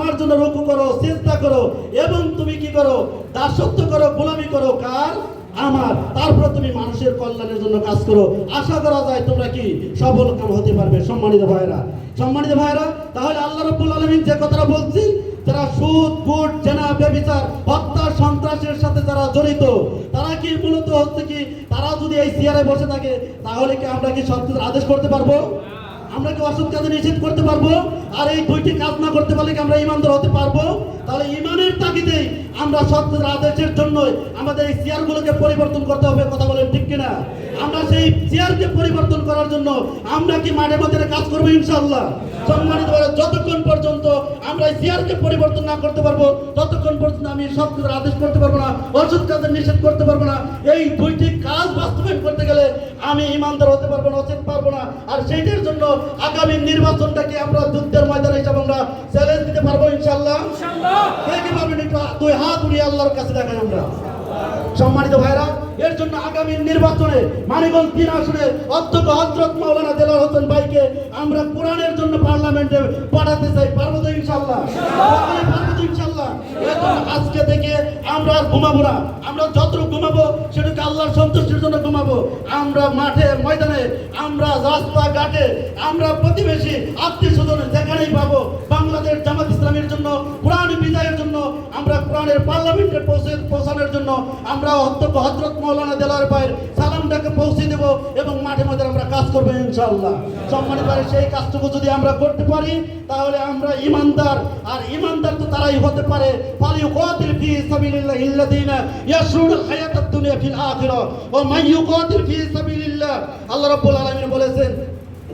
আমার জন্য রুকু করো, চিন্তা করো, এবং তুমি কি করো? দাসত্ব করো, গোলামি করো, কার? আমার। তারপর তুমি মানুষের কল্যাণের জন্য কাজ করো। আশা করা যায় তোমরা কি? সফল কাম হতে পারবে। সম্মানিত ভাইরা সম্মানিত ভাইরা তাহলে আল্লাহ রব্বুল আলমিন যে কথাটা বলছি যারা সুদ, গুট, জেনা ব্যবিচার হত্যা, সন্ত্রাসের সাথে যারা জড়িত, তারা কি মূলত হচ্ছে কি, তারা যদি এই চেয়ারে বসে থাকে, তাহলে কি আমরা কি কিছুর আদেশ করতে পারব? আমরা কি অসৎ কাজে নিষেধ করতে পারব? আর এই বইটি কাজ না করতে পারলে কি আমরা ইমানদার হতে পারব? তাহলে ইমানের তাগিদেই আমরা সত্যের আদেশের জন্য আমাদের এই চেয়ারগুলোকে পরিবর্তন করতে হবে, কথা বলেন ঠিক কিনা? আমরা সেই চেয়ারকে পরিবর্তন করার জন্য আমরা কি মাঠে মধ্যে কাজ করব ইনশাল্লাহ সম্মানিত ভাইরা, যতক্ষণ পর্যন্ত আমরা এই চেয়ারকে পরিবর্তন না করতে পারব ততক্ষণ পর্যন্ত আমি সব সত্যের আদেশ করতে পারব না অসৎ কাজের নিষেধ করতে পারব না এই দুইটি কাজ বাস্তবায়ন করতে গেলে আমি ইমানদার হতে পারব না অচেত পারব না। আর সেইটার জন্য আগামী নির্বাচনটাকে আমরা যুদ্ধের ময়দানে হিসাবে আমরা চ্যালেঞ্জ দিতে পারব ইনশাল্লাহ কে কি পারবেন দুই হাত উড়িয়ে আল্লাহর কাছে দেখাই আমরা। সম্মানিত ভাইরা এর জন্য আগামী নির্বাচনে মানিগঞ্জ তিন আসনে অধ্যক্ষ হজরত মাওলানা দেলার হোসেন ভাইকে আমরা কোরআনের জন্য পার্লামেন্টে পাঠাতে চাই। পারব ইনশাল্লাহ তো ইনশাল্লাহ আজকে থেকে আমরা ঘুমাবো না। আমরা সেটাকে আল্লাহর সন্তুষ্টির জন্য ঘুমাবো। আমরা মাঠে, ময়দানে, আমরা রাস্তা ঘাটে আমরা প্রতিবেশী, আত্মীয় স্বজন যেখানেই পাবো, বাংলাদেশ জামাত ইসলামের জন্য, কোরআন বিজয়ের জন্য, আমরা কোরআনের পার্লামেন্টে পৌঁছে, পৌঁছানোর জন্য, আমরা অধ্যক্ষ হজরত মৌলানা দেলার ভাইয়ের সালামটাকে পৌঁছে দেব এবং মাঠে মধ্যে আমরা কাজ করব ইনশাআল্লাহ। সম্মানিত সেই কাজটুকু যদি আমরা করতে পারি, তাহলে আমরা ইমানদার, আর ইমানদার তো তারাই হতে পারে। ফালি ইউকাতিল ফি সাবিলিল্লাহ ইল্লাযিনা ইয়াশরুল হায়াতাদ দুনিয়া ফিল আখিরাহ। ওয়া মান ইউকাতিল ফি সাবিলিল্লাহ। আল্লাহ রাব্বুল আলামিন বলেছেন,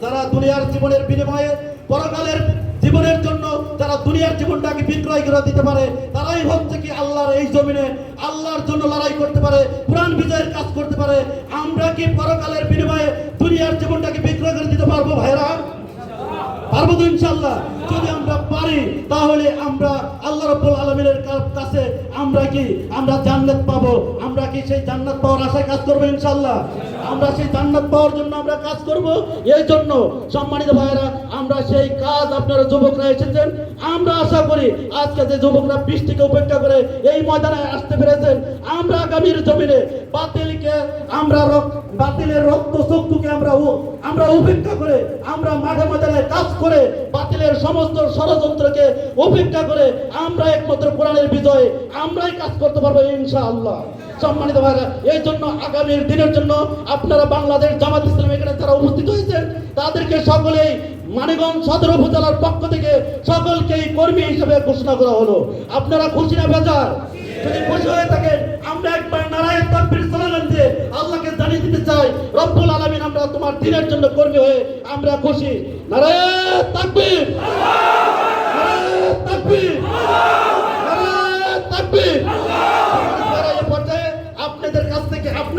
যারা দুনিয়ার জীবনের বিনিময়ে পরকালের জীবনের জন্য যারা দুনিয়ার জীবনটাকে বিক্রয় করে দিতে পারে, তারাই হচ্ছে কি আল্লাহর এই জমিনে আল্লাহর জন্য লড়াই করতে পারে কোরআন বিজয়ের কাজ করতে পারে। আমরা কি পরকালের বিনিময়ে দুনিয়ার জীবনটাকে বিক্রয় করে দিতে পারব ভাইরা? পারব তো ইনশাল্লাহ যদি আমরা পারি, তাহলে আমরা আল্লাহ রাব্বুল আলামিনের কাছে আমরা কি? আমরা জান্নাত পাবো, আমরা কি সেই জান্নাত পাওয়ার আশায় কাজ করব ইনশাল্লাহ আমরা সেই জান্নাত পাওয়ার জন্য আমরা কাজ করব, এই জন্য সম্মানিত ভাইরা আমরা সেই কাজ আপনারা যুবকরা এসেছেন। আমরা আশা করি আজকে যে যুবকরা বৃষ্টিকে উপেক্ষা করে এই ময়দানে আসতে পেরেছেন, আমরা আগামীর জমিনে বাতিলকে, আমরা বাতিলের রক্ত চক্ষুকে আমরা আমরা উপেক্ষা করে, আমরা মাঠে ময়দানে কাজ করে বাতিলের সমস্ত ষড়যন্ত্রকে উপেক্ষা করে আমরা একমাত্র কোরআনের বিজয়ে, আমরাই কাজ করতে পারব ইনশাআল্লাহ। সম্মানিত ভাইরা, এই জন্য আগামীর দিনের জন্য আপনারা বাংলাদেশ জামাত ইসলাম এখানে যারা উপস্থিত হয়েছেন, তাদেরকে সকলেই মানিগঞ্জ সদর উপজেলার পক্ষ থেকে সকলকেই কর্মী হিসেবে ঘোষণা করা হলো। আপনারা খুশি না বেজার? যদি খুশি হয়ে থাকেন, আমরা একবার নারায়ণ তাকবীর দিয়ে আল্লাহকে জানিয়ে দিতে চাই, রব্বুল আলামিন আমরা তোমার দিনের জন্য কর্মী হয়ে আমরা খুশি। নারায়ণ তাকবীর নারায়ণ তাকবীর নারায়ণ তাকবীর আপনারা এই পর্যায়ে আপনাদের কাছ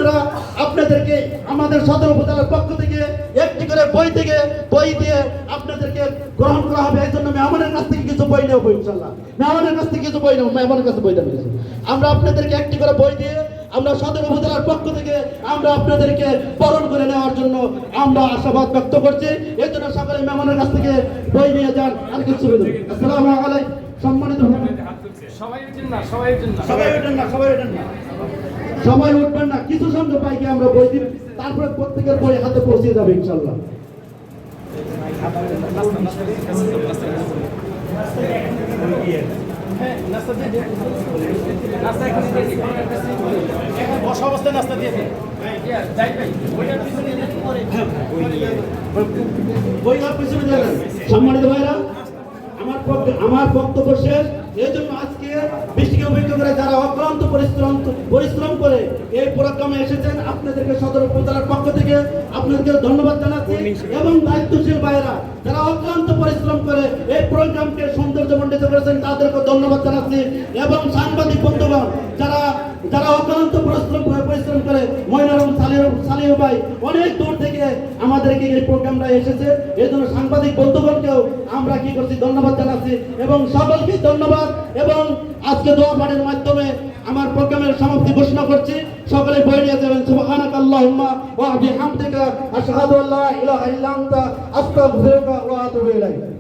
আপনারা আপনাদেরকে আমাদের সদর উপজেলার পক্ষ থেকে একটি করে বই থেকে বই দিয়ে আপনাদেরকে গ্রহণ করা হবে। এই জন্য মেহমানের কাছ থেকে কিছু বই নেব ইনশাল্লাহ মেহমানের কাছ থেকে কিছু বই নেব, মেহমানের কাছে বই দেবো আমরা আপনাদেরকে একটি করে বই দিয়ে আমরা সদর উপজেলার পক্ষ থেকে আমরা আপনাদেরকে বরণ করে নেওয়ার জন্য আমরা আশাবাদ ব্যক্ত করছি। এই জন্য সকলে মেহমানের কাছ থেকে বই নিয়ে যান, আর কিছু আসসালামু আলাইকুম। সবাই উঠেন না না। সবাই না না। উঠবেন কিছু সঙ্গে পাইকে আমরা বই দিন তারপরে প্রত্যেকের বই হাতে পৌঁছে যাবে ইনশাল্লাহ সম্মানিত ভাইরা আমার আমার বক্তব্য শেষ। এই জন্য আজকে বৃষ্টিকে উপেক্ষা করে যারা অক্লান্ত পরিশ্রম পরিশ্রম করে এই প্রোগ্রামে এসেছেন, আপনাদেরকে সদর উপজেলার পক্ষ থেকে আপনাদেরকে ধন্যবাদ জানাচ্ছি। এবং দায়িত্বশীল ভাইরা যারা অক্লান্ত পরিশ্রম করে এই প্রোগ্রামকে সৌন্দর্যমণ্ডিত করেছেন, তাদেরকে ধন্যবাদ জানাচ্ছি। এবং সাংবাদিক বন্ধুগণ, যারা যারা অক্লান্ত পরিশ্রম করে পরিশ্রম করে, ময়নারম সালিহ ভাই অনেক দূর থেকে আমাদেরকে এই প্রোগ্রামটা এসেছে। এই জন্য সাংবাদিক বন্ধুগণকেও আমরা কি করছি, ধন্যবাদ জানাচ্ছি। এবং সকলকে এবং আজকে দোয়া পাঠের মাধ্যমে আমার প্রোগ্রামের সমাপ্তি ঘোষণা করছি। সকলে বই নিয়ে যাবেন। সুবহানাক আল্লাহুম্মা ওয়া বিহামদিকা আশহাদু আল্লা ইলাহা ইল্লা আনতা আস্তাগফিরুকা ওয়া আতুবু ইলাইক।